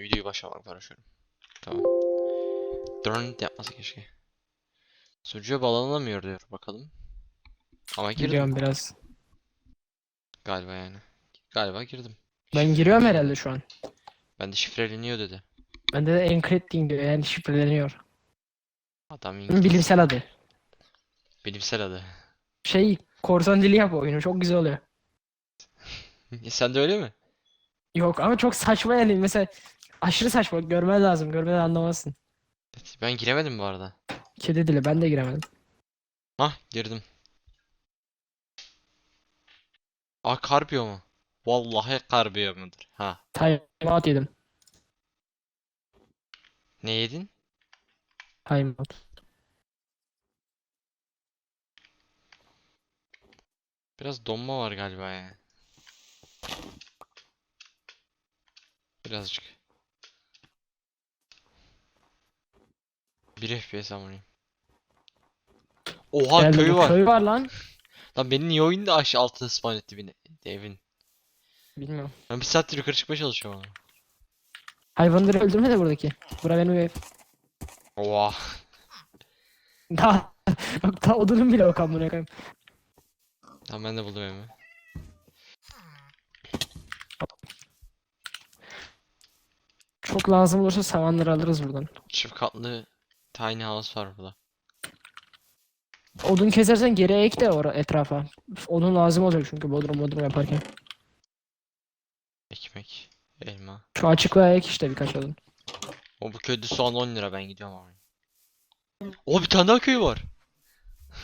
Videoyu başlamak var şu an. Tamam. Drone yapmasa keşke. Sunucuya bağlanamıyor diyor bakalım. Ama girdim Giriyorum biraz. galiba yani. Galiba girdim. Ben giriyorum herhalde şu an. Ben de şifreleniyor dedi. Bende de encrypting diyor yani şifreleniyor. Adam İngiliz. bilimsel adı. Bilimsel adı. Şey korsan dili yap oyunu çok güzel oluyor. Sen de öyle mi? Yok ama çok saçma yani mesela aşırı saçma görmen lazım görmeden anlamazsın. Ben giremedim bu arada. Kedi dili ben de giremedim. Hah girdim. Aa karbiyo mu? Vallahi karbiyo mudur? Ha. Timeout yedim. Ne yedin? Timeout. Biraz donma var galiba ya. Birazcık. 1 FPS amınıyım. Oha Geldi köyü bu var. Köy var lan. Lan beni niye oyunda aşağı altına spawn etti beni evin. Bilmiyorum. Ben bir saattir yukarı çıkmaya çalışıyorum ama. Hayvanları öldürme de buradaki. Bura benim ev. Oha. Daha bak daha odunum bile yok amına koyayım. Tamam ben de buldum evimi. Çok lazım olursa savanları alırız buradan. Çift katlı tiny house var burada. Odun kesersen geri ek de ora etrafa. Odun lazım olacak çünkü bodrum bodrum yaparken. Ekmek, elma. Şu açıklığa ek işte birkaç odun. O bu köyde soğan 10 lira ben gidiyorum abi. O bir tane daha köy var.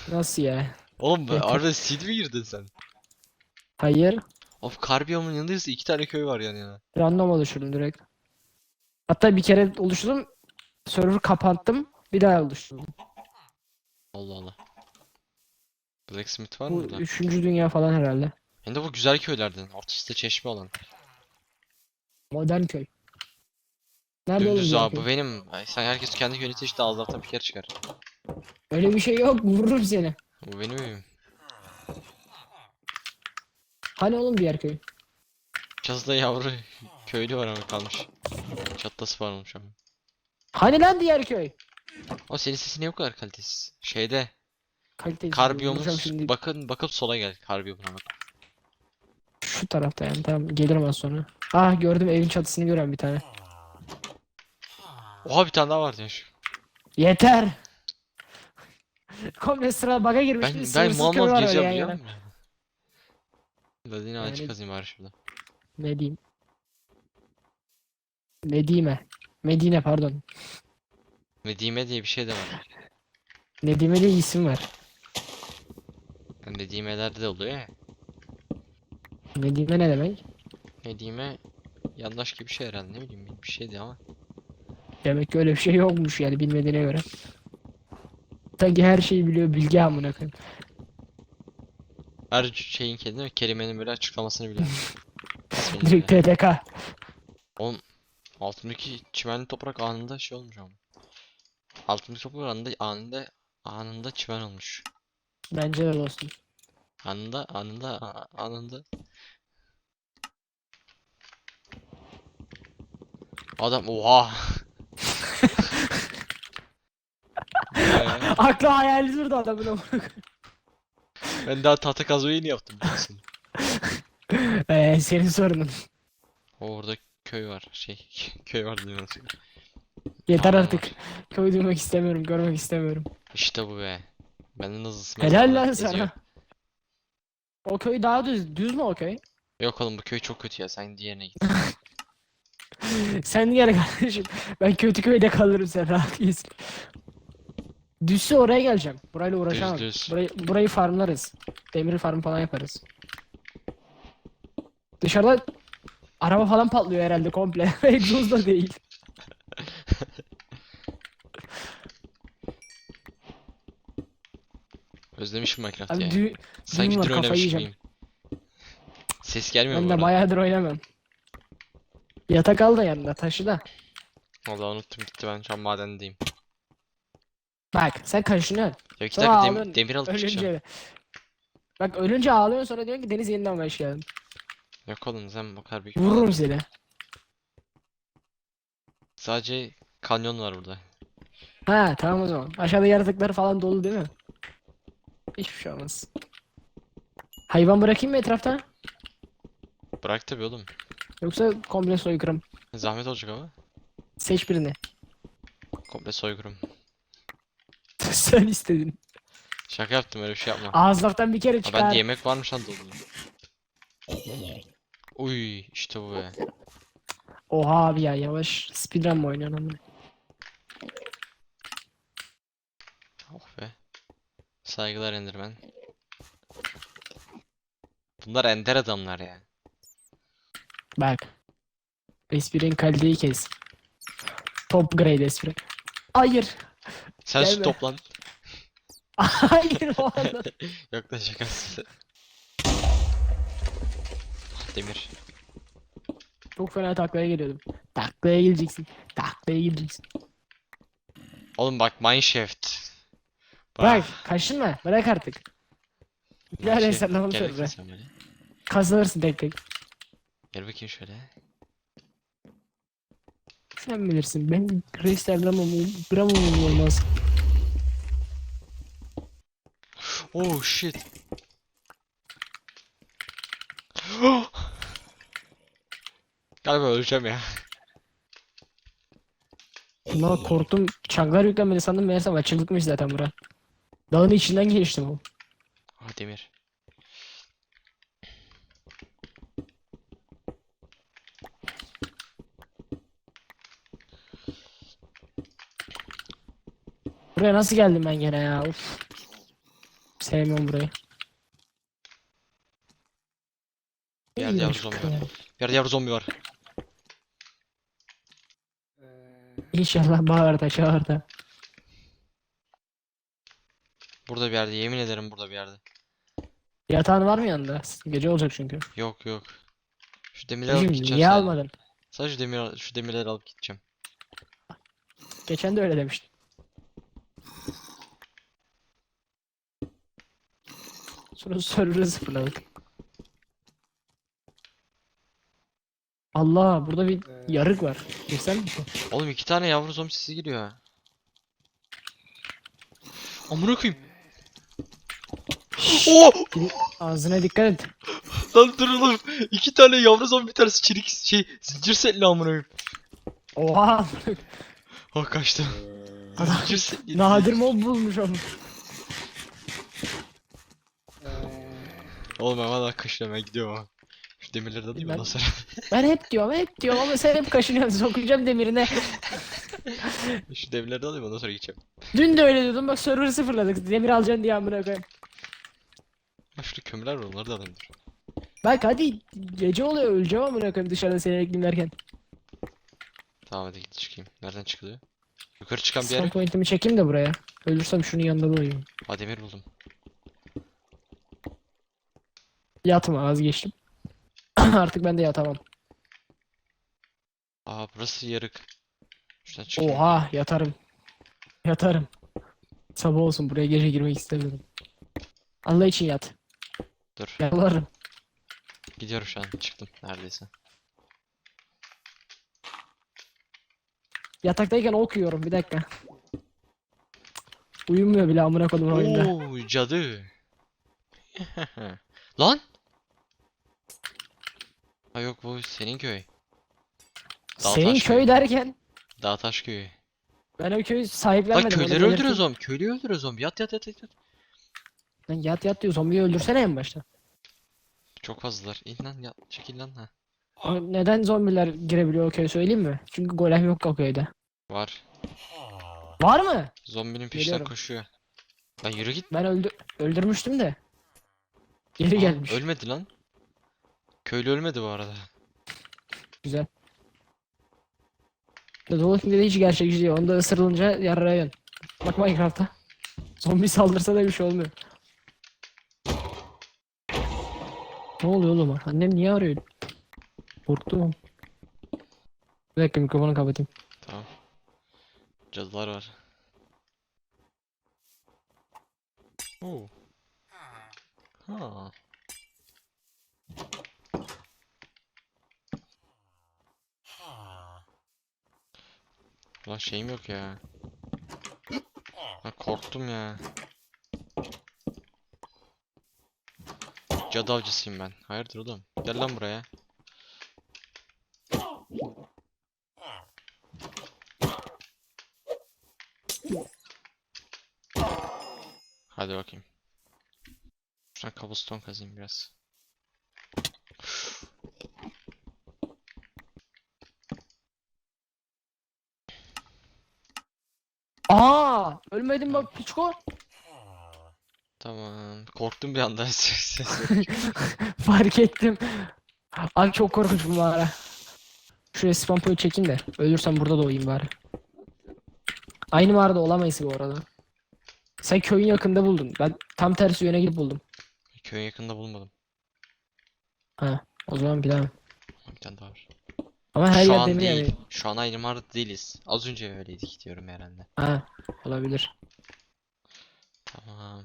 Nasıl ya? Oğlum be, arada seed mi girdin sen? Hayır. Of Karbiyom'un yanındayız iki tane köy var yan yana. Random oluşturdum direkt. Hatta bir kere oluşturdum. Server kapattım. Bir daha oluşturdum. Allah Allah. Blacksmith var Bu mı burada? üçüncü dünya falan herhalde. Hem de bu güzel köylerden. Ortasında çeşme olan. Modern köy. Nerede oğlum Dümdüz modern abi bu benim. Ay, Sen herkes kendi köyünü seçti ağız laftan bir kere çıkar. Öyle bir şey yok. Vururum seni. Bu benim evim. Hani oğlum diğer köy? Çatıda yavru köylü var ama kalmış. Spawn olmuş ama. Hani lan diğer köy? O senin sesin niye bu kadar kalitesiz? Şeyde Kaliteli. karbiyomuz şimdi bakın bakıp sola gel karbiyomuna bak. şu tarafta yani tamam gelirim az sonra. Ah gördüm evin çatısını gören bir tane. Oha bir tane daha var diyor şu. Yeter. Komple sıra baga girmiş. Ben ben mal mal yan biliyor musun? Ağacı Yani- kazayım bari şurada. Medine. Medine. Medine pardon. Medime diye bir şey de var. Nedime diye isim var. Yani Medime'lerde de oluyor ya. Medine ne demek? Medime yandaş gibi bir şey herhalde ne bileyim bir şeydi ama. Demek ki öyle bir şey yokmuş yani bilmediğine göre. Sanki her şeyi biliyor bilgi amına koyayım. Her şeyin kendine kelimenin böyle açıklamasını biliyor. Direkt. TDK. Altındaki çimenli toprak anında şey olmuş ama. Altındaki toprak anında anında anında çimen olmuş. Bence de dostum. Anında anında anında. Adam oha. Aklı hayali durdu adamın amına. Ben daha tahta kazmayı yeni yaptım biliyorsun. Eee senin sorunun. Orada köy var. Şey köy var nasıl? Yeter artık. Köy duymak istemiyorum, görmek istemiyorum. İşte bu be. Benden hızlısı Helal lan geziyor. sana. O köy daha düz. Düz mü o köy? Yok oğlum bu köy çok kötü ya. Sen diğerine git. Sen gel kardeşim. Ben kötü köyde kalırım sen rahat gitsin. Düzse oraya geleceğim. Burayla uğraşamam. düz. Burayı, burayı farmlarız. Demir farm falan yaparız. Dışarıda araba falan patlıyor herhalde komple. Egzoz da değil. Özlemişim Minecraft Abi ya. dü- Sanki var, dün kafayı oynamış yiyeceğim. gibiyim. Ses gelmiyor ben mu de arada? bayağıdır oynamam. Yatak al da yanında taşı da. Vallahi unuttum gitti ben şu an madendeyim. Bak sen kaşınıyorsun. Ya iki Sonra dakika dem- ağlıyorsun. demir alıp çıkacağım. Ölünce. Bak ölünce ağlıyorsun sonra diyorsun ki Deniz yeniden geldin. Yok oğlum sen bakar bir Vururum seni. Sadece kanyon var burada. Ha tamam o zaman. Aşağıda yaratıklar falan dolu değil mi? Hiçbir şey olmaz. Hayvan bırakayım mı etrafta? Bırak tabii oğlum. Yoksa komple soykırım. Zahmet olacak ama. Seç birini. Komple soykırım. Sen istedin. Şaka yaptım öyle bir şey yapma. Ağızlaktan bir kere Ha, çıkar. bende yemek varmış lan dolu. Uy işte bu be. Oha abi ya yavaş. Speedrun mı oynuyorsun amına? Oh be. Saygılar Enderman. Bunlar ender adamlar ya. Bak. Esprin kaliteyi kes. Top grade espri. Hayır. Sen su Gelme. toplan. Hayır o anda. Yok da şakası. Ah, Demir. Çok fena taklaya geliyordum. Taklaya geleceksin. Taklaya geleceksin. Oğlum bak Mineshaft. Bırak kaşınma. Bırak artık. Mineshaft, resetlemem gel bakayım sonra. sen böyle. Kazanırsın tek tek. Gel bakayım şöyle. Sen bilirsin. Ben resetlemem Gramamım olmaz. Oh shit. Galiba öleceğim ya. Buna korktum. Çangar yüklenmedi sandım. Meğersem açıklıkmış zaten bura. Dağın içinden geçtim o. Ah demir. Buraya nasıl geldim ben gene ya? Uf. Sevmiyorum burayı. Bir yerde yavru zombi var. Bir yerde yavru zombi var. İnşallah bağırda çağırda. Burada bir yerde yemin ederim burada bir yerde. Yatağın var mı yanında? Gece olacak çünkü. Yok yok. Şu demirleri alıp Şimdi gideceğim niye sadece. almadın? Sadece demir şu demirleri alıp gideceğim. Geçen de öyle demiştin. Sonra server'ı sıfırladık. Allah burada bir yarık var. Girsem mi? Oğlum iki tane yavru zombi sesi geliyor ha. Amına koyayım. Oh! Ağzına dikkat et. Lan dur oğlum. İki tane yavru zombi bir tanesi çelik şey zincir setli amına koyayım. Oha! Oh kaçtım. Adam Zincir setli. nadir mob bulmuş onu. Oğlum ben valla kaçıyorum ben gidiyorum ha. Demirleri de alayım Ben- ondan sonra. Ben hep diyorum hep diyorum ama sen hep kaşınıyorsun sokacağım demirine. Şu demirleri de alayım ondan sonra gideceğim. Dün de öyle diyordum bak server'ı sıfırladık. Demir alacaksın diye amına koyayım. Ha şurada kömürler var onları da alayım dur. Bak hadi gece oluyor öleceğim amına koyayım dışarıda seni ekleyeyim derken. Tamam hadi git çıkayım. Nereden çıkılıyor? Yukarı çıkan bir yer. point'imi çekeyim de buraya. Ölürsem şunun yanında durayım. Ha demir buldum. Yatma vazgeçtim. Artık ben de yatamam. Aa burası yarık. Şuradan çıkayım. Oha yatarım. Yatarım. Sabah olsun buraya gece girmek istemiyorum. Allah için yat. Dur. Yalvarırım. Gidiyorum şu an. Çıktım neredeyse. Yataktayken okuyorum bir dakika. Uyumuyor bile amına koydum oyunda. Oo cadı. Lan. Ha yok bu senin köy. Dağ Senin köy derken Dağtaş köyü. ben o köyü sahiplenmedim. onu köyleri belirteyim. öldürüyor zombi. Köylüyü öldürüyor zombi. Yat yat yat yat. yat. Lan yat yat diyor zombiyi öldürsene en başta. Çok fazlalar. İn lan yat. Çekil lan ha. Neden zombiler girebiliyor o köye söyleyeyim mi? Çünkü golem yok o köyde. Var. Var mı? Zombinin peşinden Geliyorum. koşuyor. Lan yürü git. Ben öldü öldürmüştüm de. Geri Aa, gelmiş. Ölmedi lan. Köylü ölmedi bu arada. Güzel. Dolphin de hiç gerçekçi değil. Onda ısırılınca yarrayan. Bak Minecraft'ta. Zombi saldırsa da bir şey olmuyor. Ne oluyor oğlum? Annem niye arıyor? Korktum. Bir dakika mikrofonu kapatayım. Tamam. Cadılar var. Oo. Ha. Ulan şeyim yok ya. Ha, korktum ya. Cadı avcısıyım ben. Hayırdır oğlum? Gel lan buraya. Hadi bakayım. Şuradan cobblestone kazayım biraz. Aa, ölmedim bak piçko. Tamam. Korktum bir anda. Ses- Fark ettim. Abi çok korkunç bu mağara. Şuraya spam point çekeyim de. Ölürsem burada doğayım bari. Aynı mağarada olamayız bu arada. Sen köyün yakında buldun. Ben tam tersi yöne gidip buldum. Köyün yakında bulmadım. Ha, o zaman bilemem. Bir tane daha var. Ama her Şu yer an demir değil. yani. Şu an aynı mağarada değiliz. Az önce öyleydik diyorum herhalde. Ha, olabilir. Tamam.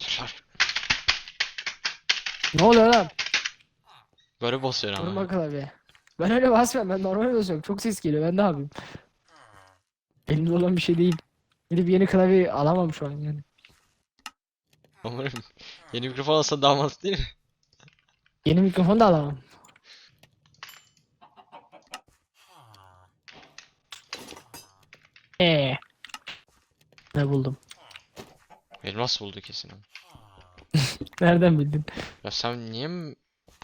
Dur. Ne oluyor lan? Böyle basıyor Durma ama. klavye. Ben öyle basmıyorum. Ben normal basıyorum. Çok ses geliyor. Ben ne yapayım? Elimde olan bir şey değil. Gidip yeni klavye alamam şu an yani. Umarım yeni mikrofon alsa daha mantıklı değil mi? Yeni mikrofon da alamam. Ee. Ne buldum? Elmas buldu kesin. Nereden bildin? Ya sen niye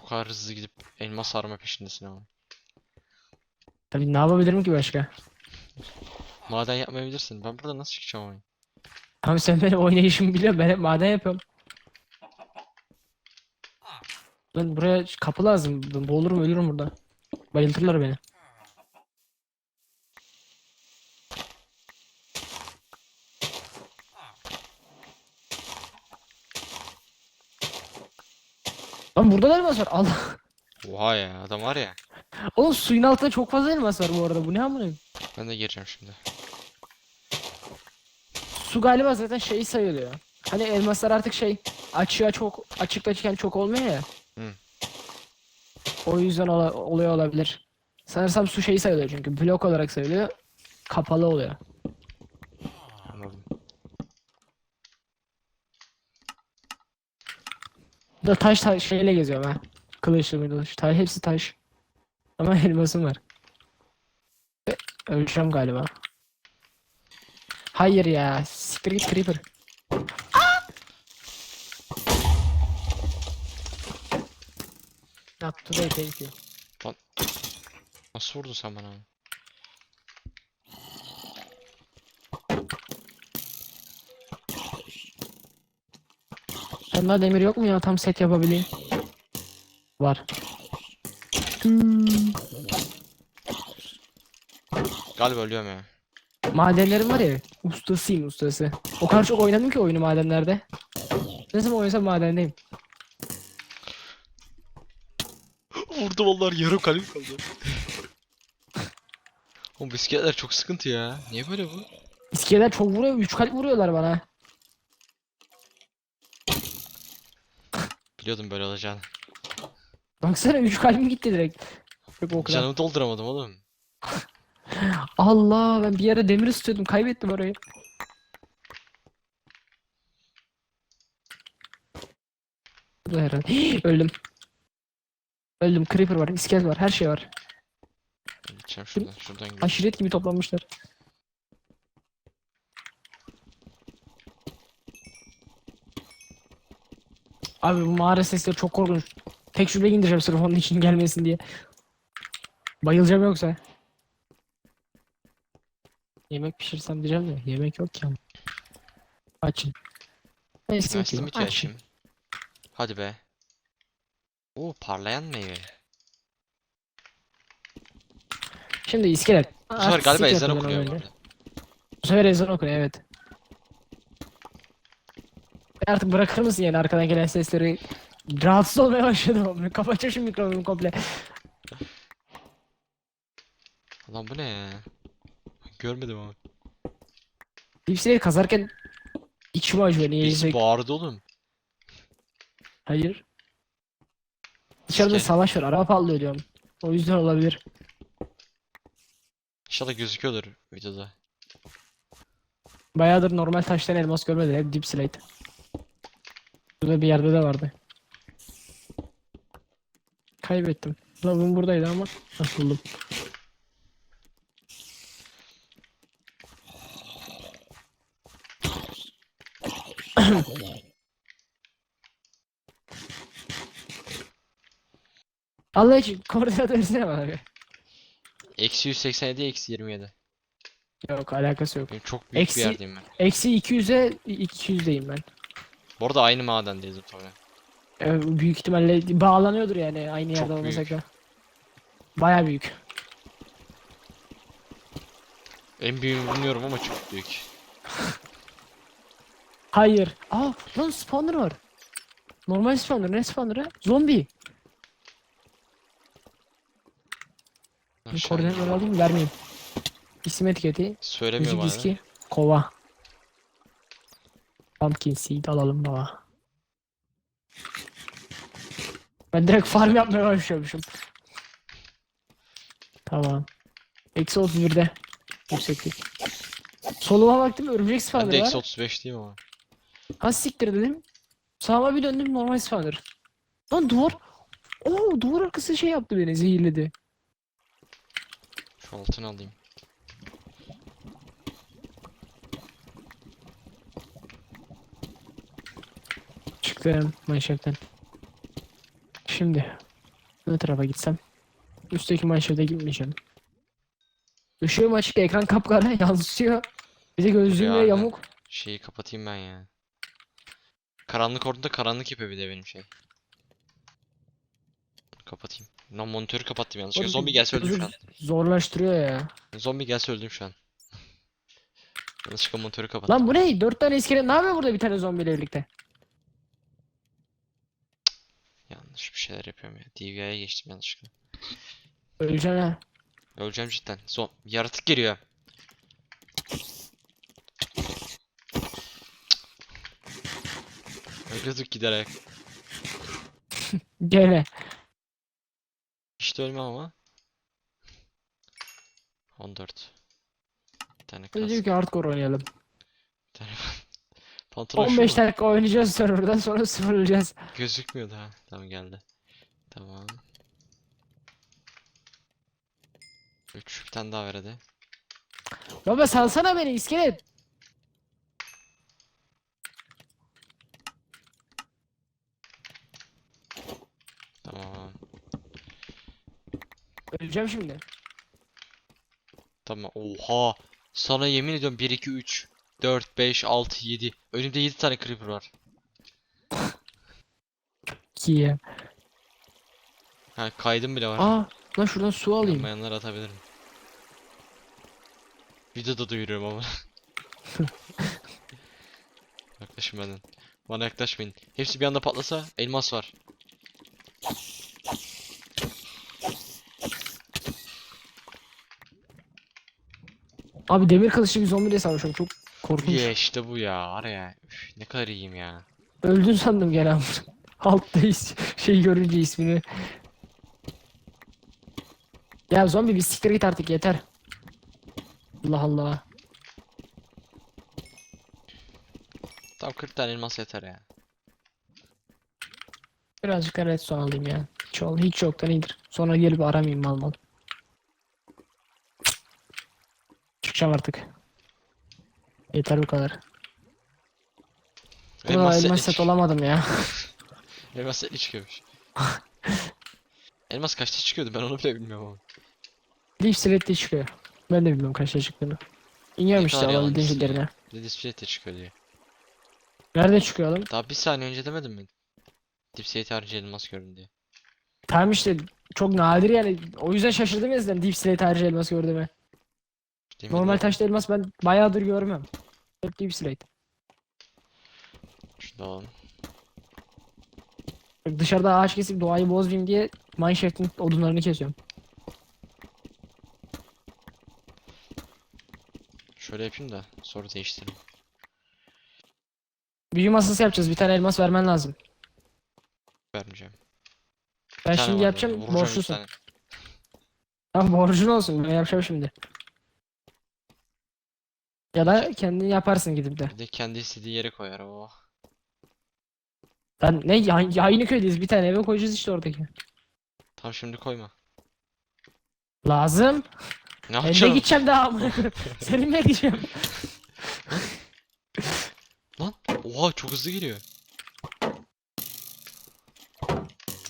bu kadar hızlı gidip elmas arama peşindesin ama? Tabii ne yapabilirim ki başka? Maden yapmayabilirsin. Ben burada nasıl çıkacağım ama? Abi sen benim oynayışımı biliyorsun. Ben hep maden yapıyorum. Ben buraya kapı lazım. Ben boğulurum ölürüm burada. Bayıltırlar beni. Lan burada da elmas var. Allah. Oha ya adam var ya. Oğlum suyun altında çok fazla elmas var bu arada. Bu ne amına? Ben de gireceğim şimdi. Su galiba zaten şey sayılıyor. Hani elmaslar artık şey açığa çok açıkta çok olmuyor ya. O yüzden ola- oluyor olabilir. Sanırsam su şeyi sayılıyor çünkü blok olarak sayılıyor. Kapalı oluyor. Anladım. Da taş, taş şeyle geziyorum ha. Kılıçlı mılıç. Taş, hepsi taş. Ama elmasım var. Öleceğim galiba. Hayır ya. Git creeper. Not today thank you. Nasıl vurdun sen bana? Sende demir yok mu ya tam set yapabileyim? Var. Hmm, Galiba ölüyorum ya. Madenlerim var ya. Ustasıyım ustası. O kadar çok oynadım ki oyunu madenlerde. Ne zaman oynasam madendeyim. Vurdu vallahi yarım kalbim kaldı. Oğlum bisikletler çok sıkıntı ya. Niye böyle bu? İskeleler çok vuruyor. 3 kalp vuruyorlar bana. Biliyordum böyle olacağını. Baksana 3 kalbim gitti direkt. Yok o kadar. Canımı dolduramadım oğlum. Allah ben bir ara demir istiyordum. Kaybettim orayı. Bu da herhalde. Öldüm. Öldüm. Creeper var, iskelet var, her şey var. Gideceğim şuradan. Şuradan gidiyorum. Aşiret gibi toplanmışlar. Abi bu mağara sesleri çok korkunç. Tek şuraya indireceğim sırf onun için gelmesin diye. Bayılacağım yoksa. Yemek pişirsem diyeceğim de yemek yok ki ama. Açın. Neyse ki simit açın. açayım. Hadi be. Oo parlayan meyve. Şimdi iskelet. Bu sefer galiba ezan yapın okunuyor bu öyle. arada. Bu sefer ezan okunuyor evet. Artık bırakır mısın yani arkadan gelen sesleri? Rahatsız olmaya başladım. Kapatacağım şu mikrofonu komple. Lan bu ne ya? Görmedim ama. Dipsileri kazarken içim acıyor Birisi niyeyse. bağırdı oğlum. Hayır. Dışarıda İskelet. savaş var. Araba patlıyor diyorum. O yüzden olabilir. İnşallah gözüküyordur videoda. Bayağıdır normal taştan elmas görmedim. Hep deep slate. Burada bir yerde de vardı. Kaybettim. Lavım buradaydı ama nasıl buldum. Allah için koordinat versene bana bir. Eksi 187, eksi 27. Yok alakası yok. Benim çok büyük Eksi- bir yerdeyim ben. Eksi 200'e 200'deyim ben. Bu arada aynı madendeyiz muhtemelen. Ee, büyük ihtimalle bağlanıyordur yani aynı yerde Çok olmasak da. Baya büyük. En büyüğünü bilmiyorum ama çok büyük. Hayır. Aa lan spawner var. Normal spawner ne spawner'ı? Zombi. Bir Aşağı koordinatları alayım vermeyeyim. İsim etiketi. Söylemiyor Müzik bana. diski. Kova. Pumpkin seed alalım baba. Ben direkt farm yapmaya başlamışım. Tamam. Eksi 31'de. Yükseklik. Soluma baktım örümcek Ben spawner de var. eksi 35 değil ama. Ha siktir dedim. Sağıma bir döndüm normal spawner. Lan duvar. Oo duvar arkası şey yaptı beni zehirledi. Şu altını alayım. Çıktım manşetten. Şimdi ne tarafa gitsem? Üstteki manşete gitmeyeceğim. Işığım açık ekran kapkara yansıyor. Bir de gözlüğüm Yani. yamuk. Şeyi kapatayım ben ya. Karanlık orada karanlık yapıyor bir de benim şey. Kapatayım. Lan monitörü kapattım yanlışlıkla. Oğlum, Zombi gelse öldüm şu an. Zorlaştırıyor ya. Zombi gelse öldüm şu an. Yanlışlıkla monitörü kapattım. Lan bu ne? Dört tane iskelet ne yapıyor burada bir tane zombiyle birlikte? Yanlış bir şeyler yapıyorum ya. DVI'ye geçtim yanlışlıkla. Öleceksin ha. Öleceğim cidden. Zom yaratık geliyor. Ölüyorduk giderek. Gene. İşte ölmem ama. 14. Bir tane Biz diyor kas. ki hardcore oynayalım. Bir tane pantolon şu 15 mu? dakika oynayacağız serverdan sonra sıfırlayacağız. Gözükmüyor daha. Tamam geldi. Tamam. 3 bir tane daha ver hadi. Baba salsana beni iskelet. Tamam. Öleceğim şimdi. Tamam. Oha. Sana yemin ediyorum 1 2 3 4 5 6 7. Önümde 7 tane creeper var. Ki. Ha kaydım bile var. Aa lan şuradan su alayım. Yanmayanları atabilirim. Videoda duyuruyorum ama. Yaklaşın benden. Bana yaklaşmayın. Hepsi bir anda patlasa elmas var. Abi demir kılıçlı bir zombiyle savaşıyorum çok korkunç. Ya işte bu ya. Var ya. Üf, ne kadar iyiyim ya. Öldün sandım gene ama. Altta is şey görünce ismini. Ya zombi bir siktir git artık yeter. Allah Allah. Tam 40 tane elmas yeter ya. Birazcık redstone alayım ya. Hiç, ol, hiç yoktan iyidir. Sonra gelip aramayayım mal mal. Çıkacağım artık. Yeter bu kadar. Buna Elmas elmas setli, set olamadım ya. elmas setli çıkıyormuş. elmas kaçta çıkıyordu ben onu bile bilmiyorum ama. Leaf Sled'de çıkıyor. Ben de bilmiyorum kaçta çıktığını. İniyorum işte kadar alabildiğim yalancısın ya. şeylerine. Bir de display de çıkıyor diye. Nerede çıkıyor oğlum? Daha bir saniye önce demedim mi? Dipsate harcı elmas gördüm diye. Tamam işte çok nadir yani. O yüzden şaşırdım ya zaten Deep Slate harici elmas gördüğüme. Demin Normal de- taşta elmas ben bayağıdır görmem. Hep da alalım. Bak Dışarıda ağaç kesip doğayı bozmayayım diye mineshaft'in odunlarını kesiyorum. Şöyle yapayım da sonra değiştireyim. Büyü masası yapacağız. Bir tane elmas vermen lazım. Vermeyeceğim. Ben Bir şimdi var yapacağım. bir Borçlusun. Tamam borcun olsun. Ben yapacağım şimdi. Ya da kendin yaparsın gidip de. Bir de kendi istediği yere koyar o. Lan ne ya yayını köydeyiz bir tane eve koyacağız işte oradaki. Tam şimdi koyma. Lazım. Ne Ben de yapacaksın? gideceğim daha amına koyayım. Seninle gideceğim. Lan oha çok hızlı geliyor.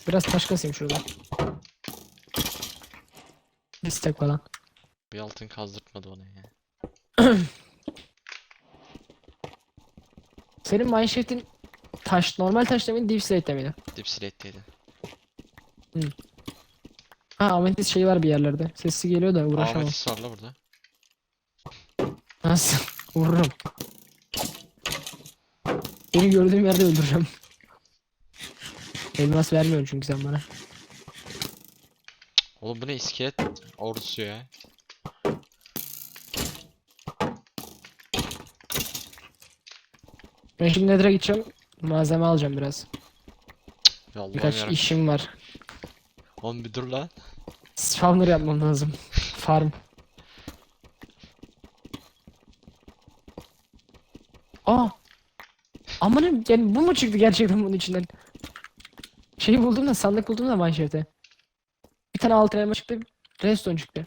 Biraz taş kasayım şurada. Destek falan. Bir altın kazdırtmadı ona ya. Senin mineshaft'in taş normal taşla mıydı deep slate'de miydi? Dip slate'teydi. Ha ametist şey var bir yerlerde. Sesi geliyor da uğraşamam. Ametist var la burada. Nasıl? Vururum. Beni gördüğüm yerde öldüreceğim. Elmas vermiyorsun çünkü sen bana. Oğlum bu ne iskelet ordusu ya. Ben şimdi Nether'a gideceğim. Malzeme alacağım biraz. Ya Allah'ım Birkaç yarabbim. işim var. Oğlum bir dur lan. Spawner yapmam lazım. Farm. Aa. Amanın yani bu mu çıktı gerçekten bunun içinden? Şeyi buldum da sandık buldum da mineshaft'te. Bir tane altın elma çıktı. Redstone çıktı.